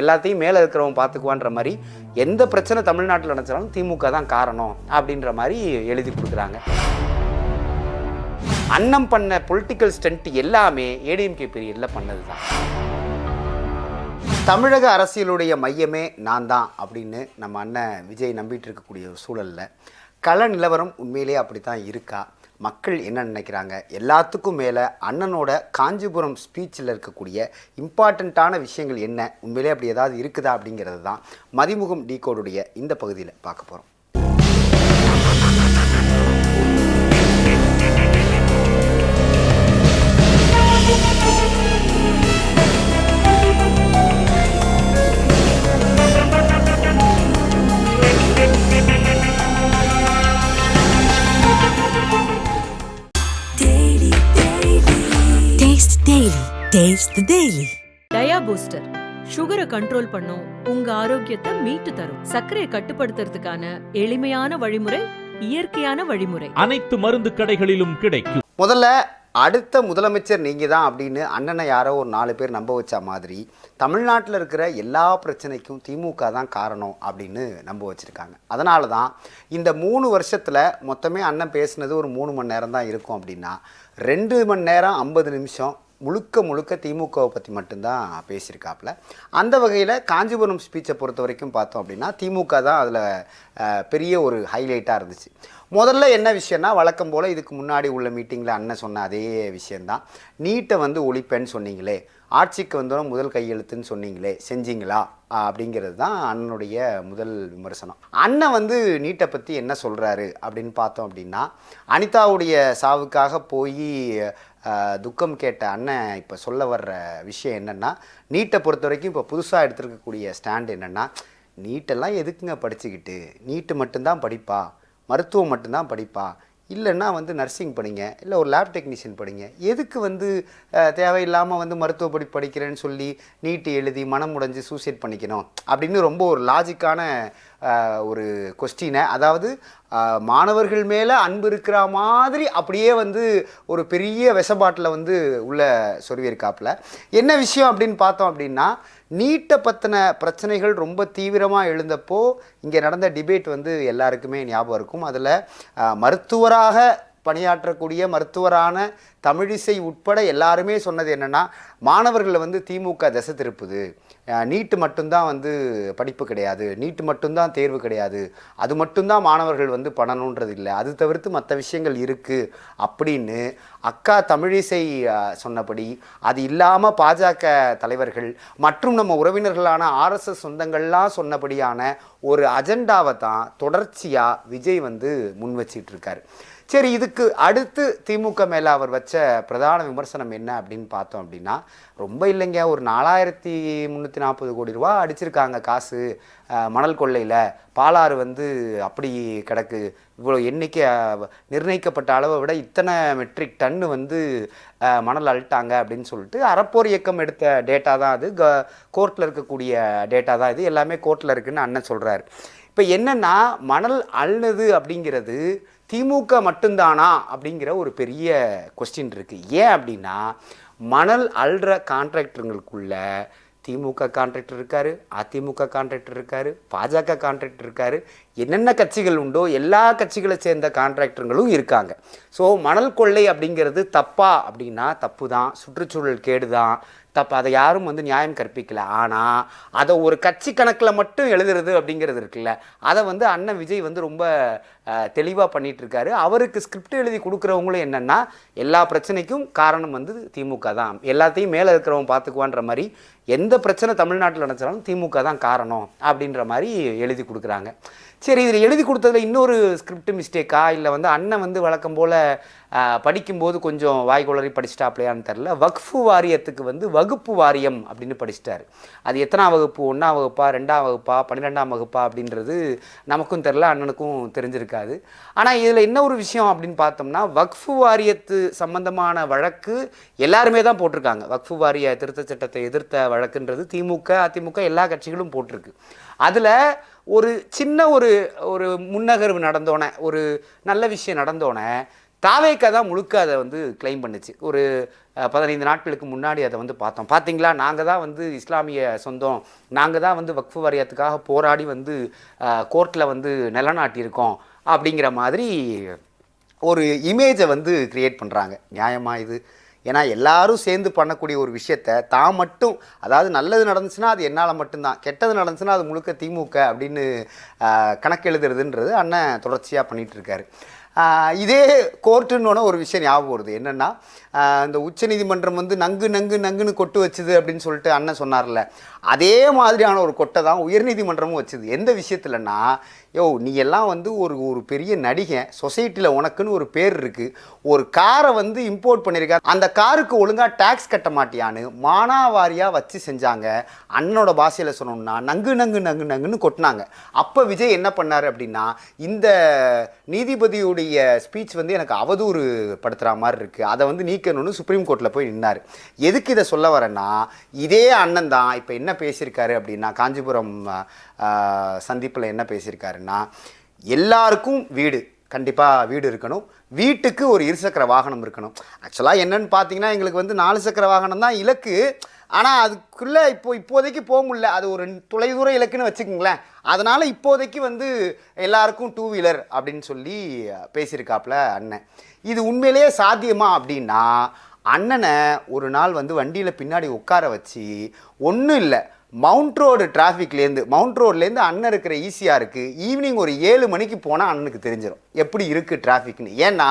எல்லாத்தையும் மேலே இருக்கிறவங்க பார்த்துக்குவான்ற மாதிரி எந்த பிரச்சனை தமிழ்நாட்டில் நினச்சாலும் திமுக தான் காரணம் அப்படின்ற மாதிரி எழுதி கொடுக்குறாங்க. அன்னம் பண்ண பொலிட்டிக்கல் ஸ்டண்ட் எல்லாமே ஏடிஎம்கே பீரியடில் பண்ணது தான் தமிழக அரசியலுடைய மையமே நான் தான் அப்படின்னு நம்ம அண்ணன் விஜய் நம்பிட்டு இருக்கக்கூடிய ஒரு சூழலில். கள நிலவரம் உண்மையிலேயே அப்படி தான் இருக்கா? மக்கள் என்ன நினைக்கிறாங்க? எல்லாத்துக்கும் மேலே அண்ணனோட காஞ்சிபுரம் ஸ்பீச்சில் இருக்கக்கூடிய இம்பார்ட்டண்ட்டான விஷயங்கள் என்ன? உண்மையிலே அப்படி ஏதாவது இருக்குதா அப்படிங்கிறது தான் மதிமுகம் டீகோடுடைய இந்த பகுதியில் பார்க்க போகிறோம் Taste the daily. Dia booster சுகரை கண்ட்ரோல் பண்ணும் உங்க ஆரோக்கியத்தை மீட்டு தரும். சர்க்கரையை கட்டுப்படுத்துறதுக்கான எளிமையான வழிமுறை இயற்கையான வழிமுறை. அனைத்து மருந்து கடைகளிலும் கிடைக்கும். முதல்ல அடுத்த முதலமைச்சர் நீங்கள் தான் அப்படின்னு அண்ணனை யாரோ ஒரு நாலு பேர் நம்ப வச்ச மாதிரி தமிழ்நாட்டில் இருக்கிற எல்லா பிரச்சனைக்கும் திமுக தான் காரணம் அப்படின்னு நம்ப வச்சுருக்காங்க. அதனால தான் இந்த மூணு வருஷத்தில் மொத்தமே அண்ணன் பேசுனது ஒரு மூணு மணி நேரம் தான் இருக்கும் அப்படின்னா ரெண்டு மணி நேரம் ஐம்பது நிமிஷம் முழுக்க முழுக்க திமுகவை பற்றி மட்டும்தான் பேசியிருக்காப்புல. அந்த வகையில் காஞ்சிபுரம் ஸ்பீச்சை பொறுத்த வரைக்கும் பார்த்தோம் அப்படின்னா திமுக தான் அதில் பெரிய ஒரு ஹைலைட்டாக இருந்துச்சு. முதல்ல என்ன விஷயம்னா வழக்கம் போல் இதுக்கு முன்னாடி உள்ள மீட்டிங்கில் அண்ணன் சொன்ன அதே விஷயந்தான் நீட்டை வந்து ஒழிப்பேன்னு சொன்னீங்களே ஆட்சிக்கு வந்தோம் முதல் கையெழுத்துன்னு சொன்னீங்களே செஞ்சீங்களா? அப்படிங்கிறது தான் அண்ணனுடைய முதல் விமர்சனம். அண்ணன் வந்து நீட்டை பற்றி என்ன சொல்கிறாரு அப்படின்னு பார்த்தோம் அப்படின்னா அனிதாவுடைய சாவுக்காக போய் துக்கம் கேட்ட அண்ணன் இப்போ சொல்ல வர்ற விஷயம் என்னென்னா நீட்டை பொறுத்த வரைக்கும் இப்போ புதுசாக எடுத்திருக்கக்கூடிய ஸ்டாண்ட் என்னென்னா நீட்டெல்லாம் எதுக்குங்க படிச்சுக்கிட்டு? நீட்டு மட்டும்தான் படிப்பா மருத்துவம் மட்டும்தான் படிப்பா இல்லைன்னா வந்து நர்சிங் படிங்க இல்லை ஒரு லேப் டெக்னீஷியன் படிங்க. எதுக்கு வந்து தேவையில்லாமல் வந்து மருத்துவ படி படிக்கிறேன்னு சொல்லி நீட்டு எழுதி மனம் உடைஞ்சு சூசைட் பண்ணிக்கணும்? அப்படின்னு ரொம்ப ஒரு லாஜிக்கான ஒரு கொஸ்டினை அதாவது மாணவர்கள் மேலே அன்பு இருக்கிற மாதிரி அப்படியே வந்து ஒரு பெரிய விஷபாட்டில் வந்து உள்ள சொருவியிருக்காப்புல. என்ன விஷயம் அப்படின்னு பார்த்தோம் அப்படின்னா நீட்டை பற்றின பிரச்சனைகள் ரொம்ப தீவிரமாக எழுந்தப்போ இங்கே நடந்த டிபேட் வந்து எல்லாருக்குமே ஞாபகம் இருக்கும். அதில் மருத்துவராக பணியாற்றக்கூடிய மருத்துவரான தமிழிசை உட்பட எல்லாருமே சொன்னது என்னென்னா மாணவர்களை வந்து திமுக திசை திருப்புது. நீட்டு மட்டும்தான் வந்து படிப்பு கிடையாது. நீட்டு மட்டும்தான் தேர்வு கிடையாது. அது மட்டும்தான் மாணவர்கள் வந்து பண்ணணுன்றது இல்லை. அது தவிர்த்து மற்ற விஷயங்கள் இருக்குது அப்படின்னு அக்கா தமிழிசை சொன்னபடி அது இல்லாமல் பாஜக தலைவர்கள் மற்றும் நம்ம உறவினர்களான ஆர்எஸ்எஸ் சொந்தங்கள்லாம் சொன்னபடியான ஒரு அஜெண்டாவை தான் தொடர்ச்சியாக விஜய் வந்து முன் வச்சிட்டு இருக்காரு. சரி இதுக்கு அடுத்து திமுக மேலே அவர் வச்ச பிரதான விமர்சனம் என்ன அப்படின்னு பார்த்தோம் அப்படின்னா ரொம்ப இல்லைங்க. ஒரு நாலாயிரத்தி முந்நூற்றி நாற்பது கோடி ரூபா அடிச்சிருக்காங்க காசு மணல் கொள்ளையில். பாலாறு வந்து அப்படி கிடக்கு. இவ்வளோ எண்ணிக்கை நிர்ணயிக்கப்பட்ட அளவை விட இத்தனை மெட்ரிக் டன்னு வந்து மணல் அழுட்டாங்க அப்படின்னு சொல்லிட்டு அறப்போர் இயக்கம் எடுத்த டேட்டா தான் அது. க கோர்ட்டில் இருக்கக்கூடிய டேட்டா தான் இது. எல்லாமே கோர்ட்டில் இருக்குதுன்னு அண்ணன் சொல்கிறாரு இப்போ என்னென்னா மணல் அழுனது அப்படிங்கிறது திமுக மட்டும்தானா அப்படிங்கிற ஒரு பெரிய கொஸ்டின் இருக்குது ஏன் அப்படின்னா மணல் அள்ளுற கான்ட்ராக்டருங்களுக்குள்ள திமுக கான்ட்ராக்டர் இருக்காரு அதிமுக கான்ட்ராக்டர் இருக்காரு பாஜக கான்ட்ராக்டர் இருக்காரு என்னென்ன கட்சிகள் உண்டோ எல்லா கட்சிகளை சேர்ந்த கான்ட்ராக்டருங்களும் இருக்காங்க. ஸோ மணல் கொள்ளை அப்படிங்கிறது தப்பா அப்படின்னா தப்பு தான் சுற்றுச்சூழல் கேடு தான் தப்பு அதை யாரும் வந்து நியாயம் கற்பிக்கல. ஆனால் அதை ஒரு கட்சி கணக்கில் மட்டும் எழுதுறது அப்படிங்கிறது இருக்குல்ல. அதை வந்து அண்ணன் விஜய் வந்து ரொம்ப தெளிவாக பண்ணிகிட்டு இருக்காரு அவருக்கு ஸ்கிரிப்ட் எழுதி கொடுக்குறவங்களும் என்னென்னா எல்லா பிரச்சனைக்கும் காரணம் வந்து திமுக தான். எல்லாத்தையும் மேலே இருக்கிறவங்க பார்த்துக்குவான்ற மாதிரி எந்த பிரச்சனை தமிழ்நாட்டில் நடந்தாலும் திமுக தான் காரணம் அப்படின்ற மாதிரி எழுதி கொடுக்குறாங்க. சரி இதில் எழுதி கொடுத்ததுல இன்னொரு ஸ்கிரிப்ட் மிஸ்டேக்கா இல்லை வந்து அண்ணன் வந்து வழக்கம் போல் படிக்கும்போது கொஞ்சம் வாய் குளறி படிச்சிட்டாப்லையான்னு தெரில வக்ஃபு வாரியத்துக்கு வந்து வகுப்பு வாரியம் அப்படின்னு படிச்சிட்டாரு. அது எத்தனாம் வகுப்பு? ஒன்றாம் வகுப்பா? ரெண்டாம் வகுப்பா? பன்னிரெண்டாம் வகுப்பா? அப்படின்றது நமக்கும் தெரில அண்ணனுக்கும் தெரிஞ்சிருக்காது. ஆனால் இதில் என்ன ஒரு விஷயம் அப்படின்னு பார்த்தோம்னா வக்ஃபு வாரியத்து சம்பந்தமான வழக்கு எல்லாருமே தான் போட்டிருக்காங்க. வக்ஃபு வாரிய திருத்த சட்டத்தை எதிர்த்த வழக்குன்றது திமுக அதிமுக எல்லா கட்சிகளும் போட்டிருக்கு. அதில் ஒரு சின்ன ஒரு ஒரு முன்னகர்வு நடந்தோடனே ஒரு நல்ல விஷயம் நடந்தோடனே தாவேக்கா தான் முழுக்க அதை வந்து கிளைம் பண்ணுச்சு. ஒரு பதினைந்து நாட்களுக்கு முன்னாடி அதை வந்து பார்த்தோம். பார்த்தீங்களா? நாங்கள் தான் வந்து இஸ்லாமிய சொந்தம். நாங்கள் தான் வந்து வக்ஃபு வாரியத்துக்காக போராடி வந்து கோர்ட்டில் வந்து நிலநாட்டியிருக்கோம் அப்படிங்கிற மாதிரி ஒரு இமேஜை வந்து க்ரியேட் பண்ணுறாங்க நியாயமாக இது? ஏன்னா எல்லாரும் சேர்ந்து பண்ணக்கூடிய ஒரு விஷயத்த தான் மட்டும் அதாவது நல்லது நடந்துச்சுன்னா அது என்னால் மட்டும்தான் கெட்டது நடந்துச்சுன்னா அது முழுக்க திமுக அப்படின்னு கணக்கு எழுதுறதுன்றது அண்ணன் தொடர்ச்சியாக பண்ணிகிட்ருக்காரு இதே கோர்ட்டுன்னு ஒரு விஷயம் ஞாபகம் வருது. என்னென்னா இந்த உச்சநீதிமன்றம் வந்து நங்கு நங்கு நங்குன்னு கொட்டு வச்சுது அப்படின்னு சொல்லிட்டு அண்ணன் சொன்னார்ல. அதே மாதிரியான ஒரு கொட்டை தான் உயர்நீதிமன்றமும் வச்சுது. எந்த விஷயத்துலன்னா யோ நீ எல்லாம் வந்து ஒரு ஒரு பெரிய நடிகை சொசைட்டியில் உனக்குன்னு ஒரு பேர் இருக்குது ஒரு காரை வந்து இம்போர்ட் பண்ணியிருக்காரு அந்த காருக்கு ஒழுங்காக டேக்ஸ் கட்ட மாட்டியான்னு மானாவாரியாக வச்சு செஞ்சாங்க. அண்ணனோட பாஷையில் சொன்னோம்னா நங்கு நங்கு நங்கு நங்குன்னு கொட்டினாங்க. அப்போ விஜய் என்ன பண்ணார் அப்படின்னா இந்த நீதிபதியுடைய ஸ்பீச் வந்து எனக்கு அவதூறு படுத்துகிற மாதிரி இருக்குது அதை வந்து நீக்கணும்னு சுப்ரீம் கோர்ட்டில் போய் நின்னார். எதுக்கு இதை சொல்ல வரேன்னா இதே அண்ணன் தான் இப்போ என்ன பேசியிருக்காரு அப்படின்னா காஞ்சிபுரம் சந்திப்பில் என்ன பேசியிருக்காருன்னா எல்லாருக்கும் வீடு கண்டிப்பாக வீடு இருக்கணும். வீட்டுக்கு ஒரு இருசக்கர வாகனம் இருக்கணும். ஆக்சுவலாக என்னென்னு பார்த்தீங்கன்னா எங்களுக்கு வந்து நாலு சக்கர வாகனம் தான் இலக்கு. ஆனால் அதுக்குள்ளே இப்போ இப்போதைக்கு போக முடியல. அது ஒரு தொலைதூர இலக்குன்னு வச்சுக்கோங்களேன். அதனால் இப்போதைக்கு வந்து எல்லாருக்கும் டூ வீலர் அப்படின்னு சொல்லி பேசியிருக்காப்புல அண்ணன். இது உண்மையிலேயே சாத்தியமா அப்படின்னா அண்ணனை ஒரு நாள் வந்து வண்டியில் பின்னாடி உட்கார வச்சு ஒன்றும் இல்லை. மவுண்ட் ரோடு டிராஃபிக்லேருந்து மவுண்ட் ரோட்லேருந்து அண்ணன் இருக்கிற ஈஸியாக இருக்குது ஈவினிங் ஒரு ஏழு மணிக்கு போனால் அண்ணனுக்கு தெரிஞ்சிடும் எப்படி இருக்குது டிராஃபிக்னு ஏன்னா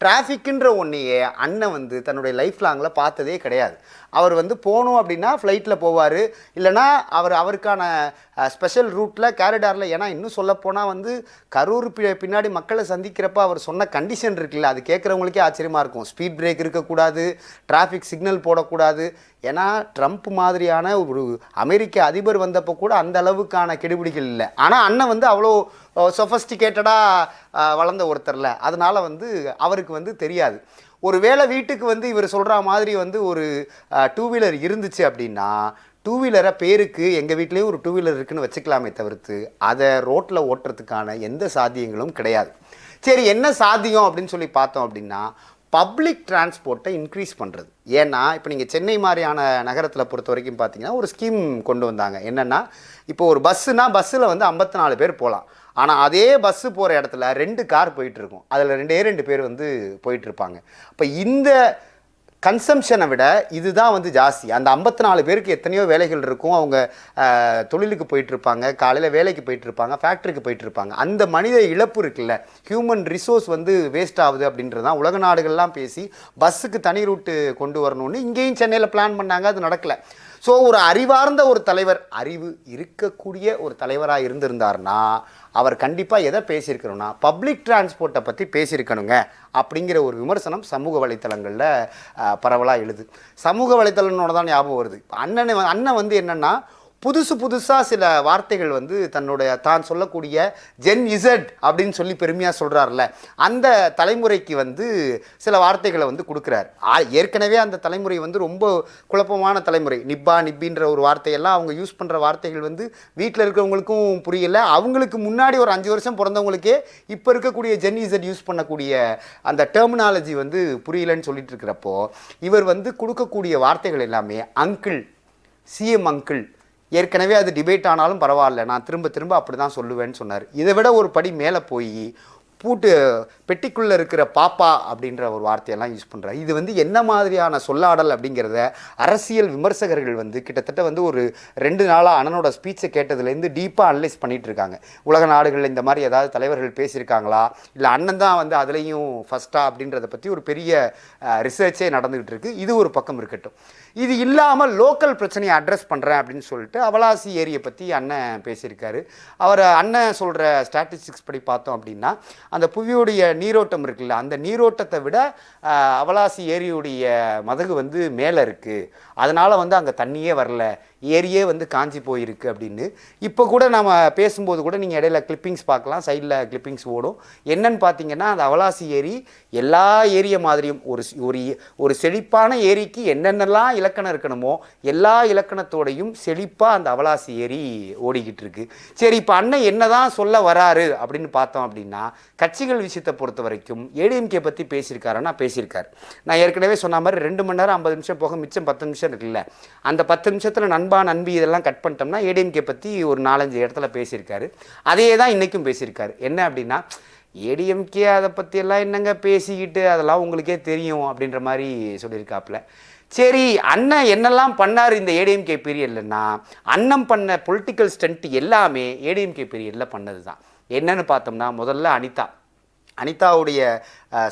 டிராஃபிக்குன்ற ஒன்றையே அண்ணன் வந்து தன்னுடைய லைஃப் லாங்கில் பார்த்ததே கிடையாது. அவர் வந்து போகணும் அப்படின்னா ஃப்ளைட்டில் போவார். இல்லைனா அவர் அவருக்கான ஸ்பெஷல் ரூட்டில் கேரிடாரில் ஏன்னா இன்னும் சொல்லப்போனால் வந்து கரூர் பி- பின்னாடி மக்களை சந்திக்கிறப்ப அவர் சொன்ன கண்டிஷன் இருக்குல்ல அது கேட்குறவங்களுக்கே ஆச்சரியமாக இருக்கும். ஸ்பீட் பிரேக் இருக்கக்கூடாது டிராஃபிக் சிக்னல் போடக்கூடாது. ஏன்னா ட்ரம்ப் மாதிரியான ஒரு அமெரிக்க அதிபர் வந்தப்போ கூட அந்த அளவுக்கான கெடுபிடிகள் இல்லை. ஆனால் அண்ணன் வந்து அவ்வளோ சொஃபஸ்டிகேட்டடாக வளர்ந்த ஒருத்தர்ல. அதனால் வந்து அவருக்கு வந்து தெரியாது. ஒரு வேளை வீட்டுக்கு வந்து இவர் சொல்கிற மாதிரி வந்து ஒரு டூ வீலர் இருந்துச்சு அப்படின்னா டூ வீலரை பேருக்கு எங்கள் வீட்லேயும் ஒரு டூ வீலர் இருக்குன்னு வச்சுக்கலாமே தவிர்த்து அதை ரோட்டில் ஓட்டுறதுக்கான எந்த சாத்தியங்களும் கிடையாது. சரி என்ன சாத்தியம் அப்படின்னு சொல்லி பார்த்தோம் அப்படின்னா பப்ளிக் டிரான்ஸ்போர்ட்டை இன்க்ரீஸ் பண்ணுறது ஏன்னா இப்போ நீங்கள் சென்னை மாதிரியான நகரத்தில் பொறுத்த வரைக்கும் பார்த்தீங்கன்னா ஒரு ஸ்கீம் கொண்டு வந்தாங்க. என்னென்னா இப்போ ஒரு பஸ்ஸுனால் பஸ்ஸில் வந்து ஐம்பத்தி நாலு பேர் போகலாம் ஆனால் அதே பஸ்ஸு போகிற இடத்துல ரெண்டு கார் போயிட்டுருக்கும். அதில் ரெண்டே ரெண்டு பேர் வந்து போயிட்டுருப்பாங்க. இப்போ இந்த கன்சம்ஷனை விட இதுதான் வந்து ஜாஸ்தி. அந்த ஐம்பத்தி நாலு பேருக்கு எத்தனையோ வேலைகள் இருக்கும். அவங்க தொழிலுக்கு போயிட்டுருப்பாங்க. காலையில் வேலைக்கு போயிட்டுருப்பாங்க. ஃபேக்ட்ரிக்கு போயிட்டுருப்பாங்க. அந்த மனித இழப்பு இருக்குல்ல. ஹியூமன் ரிசோர்ஸ் வந்து வேஸ்ட் ஆகுது அப்படின்றது தான். உலக நாடுகள்லாம் பேசி பஸ்ஸுக்கு தனி ரூட்டு கொண்டு வரணும்னு இங்கேயும் சென்னையில் பிளான் பண்ணாங்க. அது நடக்கலை. ஸோ ஒரு அறிவார்ந்த ஒரு தலைவர் அறிவு இருக்கக்கூடிய ஒரு தலைவராக இருந்திருந்தார்னா அவர் கண்டிப்பாக எதை பேசியிருக்கணும்னா பப்ளிக் டிரான்ஸ்போர்ட்டை பற்றி பேசியிருக்கணுங்க அப்படிங்கிற ஒரு விமர்சனம் சமூக வலைத்தளங்களில் பரவலாக எழுது. சமூக வலைத்தளனோட தான் ஞாபகம் வருது. அண்ணன் அண்ணன் வந்து என்னென்னா புதுசு புதுசாக சில வார்த்தைகள் வந்து தன்னுடைய தான் சொல்லக்கூடிய ஜென் இசட் அப்படின்னு சொல்லி பெருமையாக சொல்கிறார்ல அந்த தலைமுறைக்கு வந்து சில வார்த்தைகளை வந்து கொடுக்குறாரு. ஆ, ஏற்கனவே அந்த தலைமுறை வந்து ரொம்ப குழப்பமான தலைமுறை. நிப்பா நிப்பின்ற ஒரு வார்த்தையெல்லாம் அவங்க யூஸ் பண்ணுற வார்த்தைகள் வந்து வீட்டில் இருக்கிறவங்களுக்கும் புரியல. அவங்களுக்கு முன்னாடி ஒரு அஞ்சு வருஷம் பிறந்தவங்களுக்கே இப்போ இருக்கக்கூடிய ஜென் இசட் யூஸ் பண்ணக்கூடிய அந்த டெர்மினாலஜி வந்து புரியலன்னு சொல்லிட்டு இருக்கிறப்போ இவர் வந்து கொடுக்கக்கூடிய வார்த்தைகள் எல்லாமே அங்கிள் சிஎம் அங்கிள் ஏற்கனவே அது டிபேட் ஆனாலும் பரவாயில்ல. நான் திரும்ப திரும்ப அப்படி தான் சொல்லுவேன்னு சொன்னார். இதை விட ஒரு படி மேலே போய் பூட்டு பெட்டிக்குள்ளே இருக்கிற பாப்பா அப்படின்ற ஒரு வார்த்தையெல்லாம் யூஸ் பண்ணுறாரு இது வந்து என்ன மாதிரியான சொல்லாடல் அப்படிங்கிறத அரசியல் விமர்சகர்கள் வந்து கிட்டத்தட்ட வந்து ஒரு ரெண்டு நாளாக அண்ணனோட ஸ்பீச்சை கேட்டதுலேருந்து டீப்பாக அனலைஸ் பண்ணிட்டு இருக்காங்க. உலக நாடுகளில் இந்த மாதிரி ஏதாவது தலைவர்கள் பேசியிருக்காங்களா? இல்லை அண்ணன் தான் வந்து அதுலேயும் ஃபஸ்ட்டாக அப்படின்றத பற்றி ஒரு பெரிய ரிசர்ச்சே நடந்துகிட்டு இருக்குது இது ஒரு பக்கம் இருக்கட்டும். இது இல்லாமல் லோக்கல் பிரச்சனையை அட்ரஸ் பண்ணுறேன் அப்படின்னு சொல்லிட்டு அவலாசி ஏரியை பற்றி அண்ணன் பேசியிருக்காரு. அவர் அண்ணன் சொல்கிற ஸ்டாட்டிஸ்டிக்ஸ் படி பார்த்தோம் அப்படின்னா அந்த புவியுடைய நீரோட்டம் இருக்குல்ல அந்த நீரோட்டத்தை விட அவலாசி ஏரியுடைய மதகு வந்து மேலே இருக்குது அதனால் வந்து அங்கே தண்ணியே வரல. ஏரியே வந்து காஞ்சி போயிருக்கு அப்படின்னு. இப்போ கூட நம்ம பேசும்போது கூட நீங்கள் இடையில கிளிப்பிங்ஸ் பார்க்கலாம் சைடில் கிளிப்பிங்ஸ் ஓடும். என்னன்னு பார்த்தீங்கன்னா அந்த அவலாசி ஏரி எல்லா ஏரிய மாதிரியும் ஒரு ஒரு ஒரு செழிப்பான ஏரிக்கு என்னென்னலாம் இலக்கணம் இருக்கணுமோ எல்லா இலக்கணத்தோடையும் செழிப்பாக அந்த அவலாசி ஏரி ஓடிக்கிட்டு இருக்கு. சரி இப்போ அண்ணன் என்னதான் சொல்ல வராரு அப்படின்னு பார்த்தோம் அப்படின்னா கட்சிகள் விஷயத்தை பொறுத்த வரைக்கும் ஏடிஎம்கே பற்றி பேசியிருக்காருன்னா பேசியிருக்காரு. நான் ஏற்கனவே சொன்ன மாதிரி ரெண்டு மணி நேரம் ஐம்பது நிமிஷம் போக மிச்சம் பத்து நிமிஷம் இருக்குல்ல. அந்த பத்து நிமிஷத்தில் நண்பா நண்பி இதெல்லாம் கட் பண்ணிட்டோம்னா ஏடிஎம்கே பற்றி ஒரு நாலஞ்சு இடத்துல பேசியிருக்காரு. அதே தான் இன்றைக்கும் பேசியிருக்காரு. என்ன அப்படின்னா ஏடிஎம்கே அதை பற்றியெல்லாம் என்னங்க பேசிக்கிட்டு அதெல்லாம் உங்களுக்கே தெரியும் அப்படின்ற மாதிரி சொல்லியிருக்காப்புல. சரி அண்ணன் என்னெல்லாம் பண்ணார் இந்த ஏடிஎம்கே பீரியட்லன்னா அண்ணன் பண்ண பொலிட்டிக்கல் ஸ்டண்ட் எல்லாமே ஏடிஎம்கே பீரியடில் பண்ணது தான் என்னன்னு பார்த்தோம்னா முதல்ல அனிதா. அனிதாவுடைய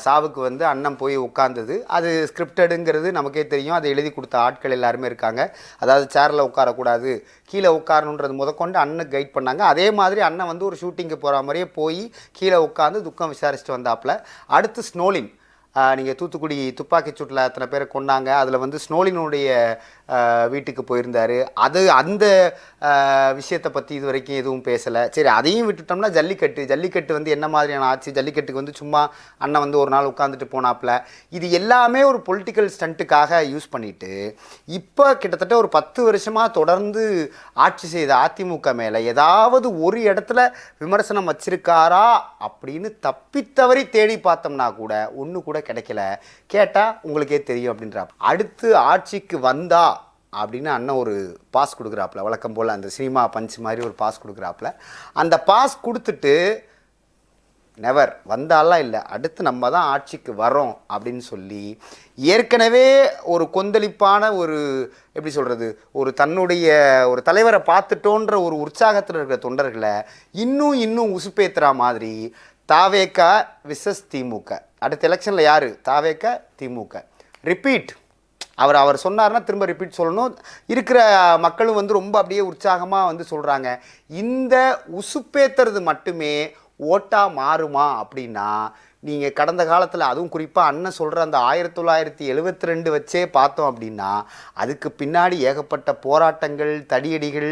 சாவுக்கு வந்து அண்ணன் போய் உட்காந்தது அது ஸ்கிரிப்டடுங்கிறது நமக்கே தெரியும். அதை எழுதி கொடுத்த ஆட்கள் எல்லாருமே இருக்காங்க. அதாவது சேரில் உட்காரக்கூடாது கீழே உட்காரணுன்றது முதற்கொண்டு அண்ணன் கைட் பண்ணாங்க. அதே மாதிரி அண்ணன் வந்து ஒரு ஷூட்டிங்கு போகிற மாதிரியே போய் கீழே உட்காந்து துக்கம் விசாரிச்சுட்டு வந்தாப்புல. அடுத்து ஸ்னோலின். நீங்கள் தூத்துக்குடி துப்பாக்கி சூட்டில் அத்தனை பேரை கொண்டாங்க அதில் வந்து ஸ்னோலினுடைய வீட்டுக்கு போயிருந்தார். அது அந்த விஷயத்தை பற்றி இது வரைக்கும் எதுவும் பேசலை. சரி அதையும் விட்டுட்டோம்னா ஜல்லிக்கட்டு. ஜல்லிக்கட்டு வந்து என்ன மாதிரியான ஆச்சு ஜல்லிக்கட்டுக்கு வந்து சும்மா அண்ணன் வந்து ஒரு நாள் உட்காந்துட்டு போனாப்புல. இது எல்லாமே ஒரு பொலிட்டிக்கல் ஸ்டண்ட்டுக்காக யூஸ் பண்ணிவிட்டு இப்போ கிட்டத்தட்ட ஒரு பத்து வருஷமாக தொடர்ந்து ஆட்சி செய்த அதிமுக மேலே ஏதாவது ஒரு இடத்துல விமர்சனம் வச்சிருக்காரா அப்படின்னு தப்பித்தவறி தேடி பார்த்தோம்னா கூட ஒன்று கூட கிடைக்கல. கேட்டால் உங்களுக்கே தெரியும் அப்படின்றா அடுத்து ஆட்சிக்கு வந்தா அப்படின்னு அண்ணன் ஒரு பாஸ் கொடுக்குறாப்புல. வழக்கம் போல் அந்த சினிமா பஞ்ச் மாதிரி ஒரு பாஸ் கொடுக்குறாப்புல. அந்த பாஸ் கொடுத்துட்டு நெவர் வந்தாலாம் இல்லை. அடுத்து நம்ம தான் ஆட்சிக்கு வரோம் அப்படின்னு சொல்லி ஏற்கனவே ஒரு கொந்தளிப்பான ஒரு எப்படி சொல்கிறது ஒரு தன்னுடைய ஒரு தலைவரை பார்த்துட்டோன்ற ஒரு உற்சாகத்தில் இருக்கிற தொண்டர்களை இன்னும் இன்னும் உசுப்பேத்துறா மாதிரி தாவேக்கா விசஸ் திமுக. அடுத்த எலெக்ஷனில் யார்? தாவேக்கா திமுக. ரிப்பீட் அவர் அவர் சொன்னார்னா திரும்ப ரிப்பீட் சொல்லணும். இருக்கிற மக்களும் வந்து ரொம்ப அப்படியே உற்சாகமாக வந்து சொல்கிறாங்க இந்த உசுப்பேத்துறது மட்டுமே ஓட்டாக மாறுமா அப்படின்னா நீங்கள் கடந்த காலத்தில் அதுவும் குறிப்பாக அண்ணன் சொல்கிற அந்த ஆயிரத்தி தொள்ளாயிரத்தி எழுபத்தி ரெண்டு வச்சே பார்த்தோம் அப்படின்னா அதுக்கு பின்னாடி ஏகப்பட்ட போராட்டங்கள் தடியடிகள்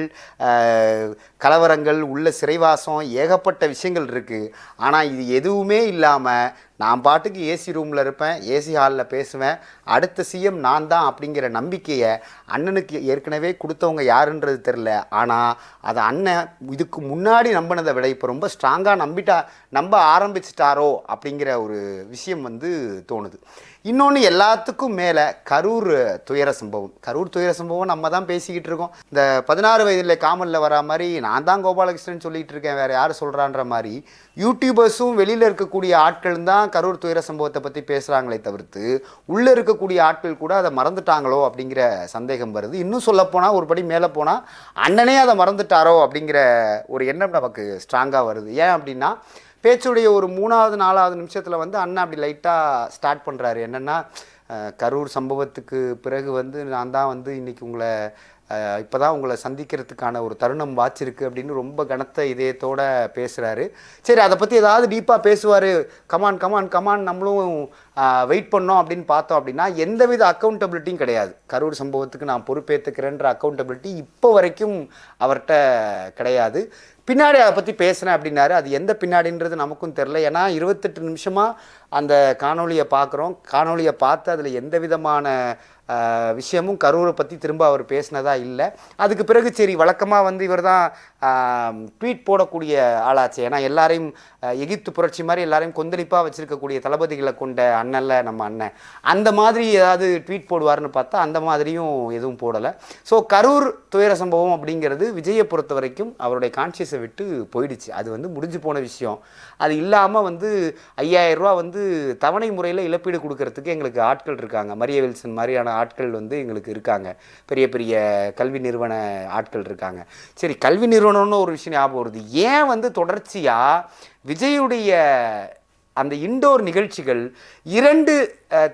கலவரங்கள் உள்ள சிறைவாசம் ஏகப்பட்ட விஷயங்கள் இருக்குது ஆனால் இது எதுவுமே இல்லாமல் நான் பாட்டுக்கு ஏசி ரூமில் இருப்பேன் ஏசி ஹாலில் பேசுவேன். அடுத்த சிஎம் நான் தான் அப்படிங்கிற நம்பிக்கையை அண்ணனுக்கு ஏற்கனவே கொடுத்தவங்க யாருன்றது தெரில ஆனால் அதை அண்ணன் இதுக்கு முன்னாடி நம்பினதை விட இப்போ ரொம்ப ஸ்ட்ராங்காக நம்பிட்டா நம்ப ஆரம்பிச்சிட்டாரோ அப்படிங்கிற ஒரு விஷயம் வந்து தோணுது. இன்னொன்று எல்லாத்துக்கும் மேலே கரூர் துயர சம்பவம். கரூர் துயர சம்பவம் நம்ம தான் பேசிக்கிட்டு இருக்கோம். இந்த பதினாறு வயதில் காமலில் வரா மாதிரி நான் தான் கோபாலகிருஷ்ணன் சொல்லிகிட்டு இருக்கேன். வேறு யார் சொல்கிறான்ற மாதிரி யூடியூபர்ஸும் வெளியில் இருக்கக்கூடிய ஆட்கள் தான் கரூர் துயர சம்பவத்தை பற்றி பேசுகிறாங்களே தவிர்த்து உள்ளே இருக்கக்கூடிய ஆட்கள் கூட அதை மறந்துட்டாங்களோ அப்படிங்கிற சந்தேகம் வருது. இன்னும் சொல்லப்போனால் ஒரு படி மேலே போனால் அண்ணனே அதை மறந்துட்டாரோ அப்படிங்கிற ஒரு எண்ணம் நமக்கு ஸ்ட்ராங்காக வருது. ஏன் அப்படின்னா பேச்சுடைய ஒரு மூணாவது நாலாவது நிமிஷத்தில் வந்து அண்ணன் அப்படி லைட்டாக ஸ்டார்ட் பண்ணுறாரு என்னென்னா கரூர் சம்பவத்துக்கு பிறகு வந்து நான் தான் வந்து இன்றைக்கி உங்களை இப்போ தான் உங்களை சந்திக்கிறதுக்கான ஒரு தருணம் வாச்சிருக்கு அப்படின்னு ரொம்ப கனத்த இதயத்தோடு பேசுகிறாரு சரி அதை பற்றி ஏதாவது டீப்பாக பேசுவார். Come on come on come on நம்மளும் வெயிட் பண்ணோம் அப்படின்னு பார்த்தோம் அப்படின்னா எந்தவித அக்கௌண்டபிலிட்டியும் கிடையாது. கரூர் சம்பவத்துக்கு நான் பொறுப்பேற்றுக்கிறேன்ற அக்கௌண்டபிலிட்டி இப்போ வரைக்கும் அவர்கிட்ட கிடையாது. பின்னாடி அதை பற்றி பேசுகிறேன் அப்படின்னாரு. அது எந்த பின்னாடின்றது நமக்கும் தெரில ஏன்னா இருபத்தெட்டு நிமிஷமாக அந்த காணொளியை பார்க்குறோம் காணொலியை பார்த்து அதில் எந்த விதமான விஷயமும் கரூரை பற்றி திரும்ப அவர் பேசினதா இல்லை. அதுக்கு பிறகு சரி வழக்கமாக வந்து இவர் தான் ட்வீட் போடக்கூடிய ஆளாச்சு. ஏன்னா எல்லாரையும் எகிப்து புரட்சி மாதிரி எல்லாரையும் கொந்தளிப்பாக வச்சுருக்கக்கூடிய தளபதிகளை கொண்ட அண்ணல்ல நம்ம அண்ணன். அந்த மாதிரி ஏதாவது ட்வீட் போடுவார்னு பார்த்தா அந்த மாதிரியும் எதுவும் போடலை. ஸோ கரூர் துயர சம்பவம் அப்படிங்கிறது விஜயை பொறுத்த வரைக்கும் அவருடைய கான்சியஸை விட்டு போயிடுச்சு. அது வந்து முடிஞ்சு போன விஷயம். அது இல்லாமல் வந்து ஐயாயிரம் ரூபா வந்து தவணை முறையில் இழப்பீடு கொடுக்கறதுக்கு எங்களுக்கு ஆட்கள் இருக்காங்க. மரிய வில்சன் மாதிரியான ஆட்கள் வந்து எங்களுக்கு இருக்காங்க. பெரிய பெரிய கல்வி நிறுவன ஆட்கள் இருக்காங்க. சரி கல்வி நிறுவனம்னு ஒரு விஷயம் ஞாபகம் வருது. ஏன் வந்து தொடர்ச்சியாக விஜயுடைய அந்த இண்டோர் நிகழ்ச்சிகள் இரண்டு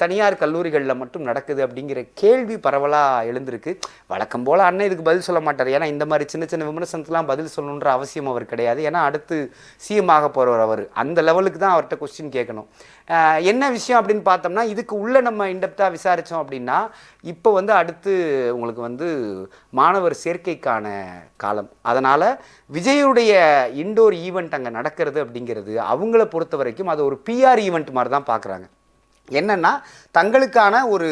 தனியார் கல்லூரிகளில் மட்டும் நடக்குது அப்படிங்கிற கேள்வி பரவலாக எழுந்திருக்கு. வழக்கம் போல் அண்ணன் இதுக்கு பதில் சொல்ல மாட்டார். ஏன்னா இந்த மாதிரி சின்ன சின்ன விமர்சனத்துலாம் பதில் சொல்லணுன்ற அவசியம் அவர் கிடையாது. ஏன்னா அடுத்து சிஎம் ஆக போகிறவர் அவர். அந்த லெவலுக்கு தான் அவர்கிட்ட கொஸ்டின் கேட்கணும். என்ன விஷயம் அப்படின்னு பார்த்தோம்னா இதுக்கு உள்ளே நம்ம இன்டெப்த்தாக விசாரித்தோம் அப்படின்னா இப்போ வந்து அடுத்து உங்களுக்கு வந்து மாணவர் சேர்க்கைக்கான காலம். அதனால் விஜயுடைய இண்டோர் ஈவெண்ட் அங்கே நடக்கிறது அப்படிங்கிறது அவங்கள பொறுத்த வரைக்கும் அது ஒரு பிஆர் ஈவெண்ட் மாதிரி தான் பார்க்குறாங்க. என்னென்னா தங்களுக்கான ஒரு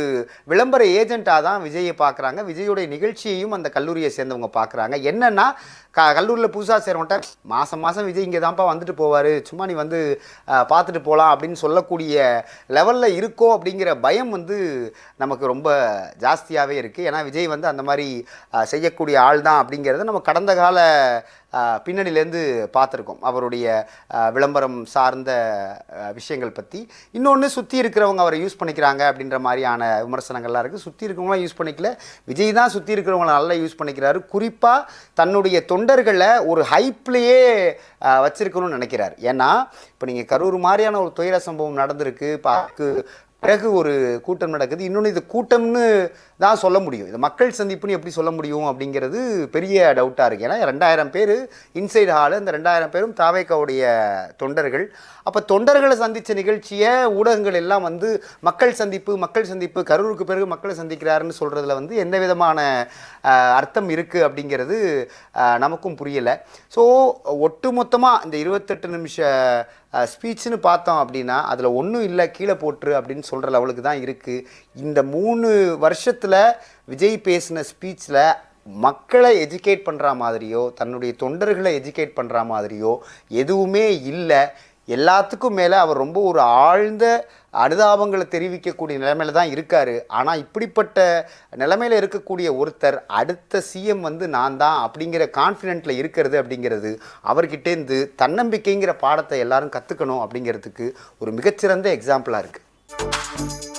விளம்பர ஏஜென்ட்டாக தான் விஜயை பார்க்குறாங்க விஜயுடைய நிகழ்ச்சியையும் அந்த கல்லூரியை சேர்ந்தவங்க பார்க்குறாங்க என்னென்னா க கல்லூரியில் புதுசாக சேரவன்ட்ட மாதம் மாதம் விஜய் இங்கே தான்ப்பா வந்துட்டு போவார். சும்மா நீ வந்து பார்த்துட்டு போகலாம் அப்படின்னு சொல்லக்கூடிய லெவலில் இருக்கோ அப்படிங்கிற பயம் வந்து நமக்கு ரொம்ப ஜாஸ்தியாகவே இருக்குது ஏன்னா விஜய் வந்து அந்த மாதிரி செய்யக்கூடிய ஆள் தான் அப்படிங்கிறத நம்ம கடந்த கால பின்னணியிலேருந்து பார்த்துருக்கோம். அவருடைய விளம்பரம் சார்ந்த விஷயங்கள் பற்றி இன்னொன்று சுற்றி இருக்கிறவங்க அவரை யூஸ் பண்ணிக்கிறாங்க அப்படின்ற மாதிரியான விமர்சனங்கள்லாம் இருக்குது சுற்றி இருக்கிறவங்களாம் யூஸ் பண்ணிக்கல. விஜய் தான் சுற்றி இருக்கிறவங்கள நல்லா யூஸ் பண்ணிக்கிறாரு. குறிப்பாக தன்னுடைய தொண்டர்களை ஒரு ஹைப்லேயே வச்சிருக்கணும்னு நினைக்கிறார். ஏன்னா இப்போ நீங்கள் கரூர் மாதிரியான ஒரு துயர சம்பவம் நடந்திருக்கு. பாக்கு பிறகு ஒரு கூட்டம் நடக்குது. இன்னொன்று இது கூட்டம்னு தான் சொல்ல முடியும். இது மக்கள் சந்திப்புன்னு எப்படி சொல்ல முடியும் அப்படிங்கிறது பெரிய டவுட்டாக இருக்குது ஏன்னா ரெண்டாயிரம் பேர் இன்சைடு ஹாலு அந்த ரெண்டாயிரம் பேரும் தாவேக்காவுடைய தொண்டர்கள். அப்போ தொண்டர்களை சந்தித்த நிகழ்ச்சியை ஊடகங்கள் எல்லாம் வந்து மக்கள் சந்திப்பு மக்கள் சந்திப்பு கரூருக்கு பிறகு மக்களை சந்திக்கிறாருன்னு சொல்கிறதுல வந்து எந்த விதமான அர்த்தம் இருக்குது அப்படிங்கிறது நமக்கும் புரியலை. ஸோ ஒட்டுமொத்தமாக இந்த இருபத்தெட்டு நிமிஷ ஸ்பீச்சுன்னு பார்த்தோம் அப்படின்னா அதில் ஒன்றும் இல்லை கீழே போட்டுரு அப்படின்னு சொல்கிற லெவலுக்கு தான் இருக்குது இந்த மூணு வருஷத்தில் விஜய் பேசின ஸ்பீச்சில் மக்களை எஜுகேட் பண்ணுற மாதிரியோ தன்னுடைய தொண்டர்களை எஜுகேட் பண்ணுற மாதிரியோ எதுவுமே இல்லை. எல்லாத்துக்கும் மேலே அவர் ரொம்ப ஒரு ஆழ்ந்த அனுதாபங்களை தெரிவிக்கக்கூடிய நிலைமையில தான் இருக்கார். ஆனால் இப்படிப்பட்ட நிலைமையில் இருக்கக்கூடிய ஒருத்தர் அடுத்த சிஎம் வந்து நான் தான் அப்படிங்கிற கான்ஃபிடென்ட்டில் இருக்கிறது அப்படிங்கிறது அவர்கிட்டேருந்து தன்னம்பிக்கைங்கிற பாடத்தை எல்லாரும் கற்றுக்கணும் அப்படிங்கிறதுக்கு ஒரு மிகச்சிறந்த எக்ஸாம்பிளாக இருக்குது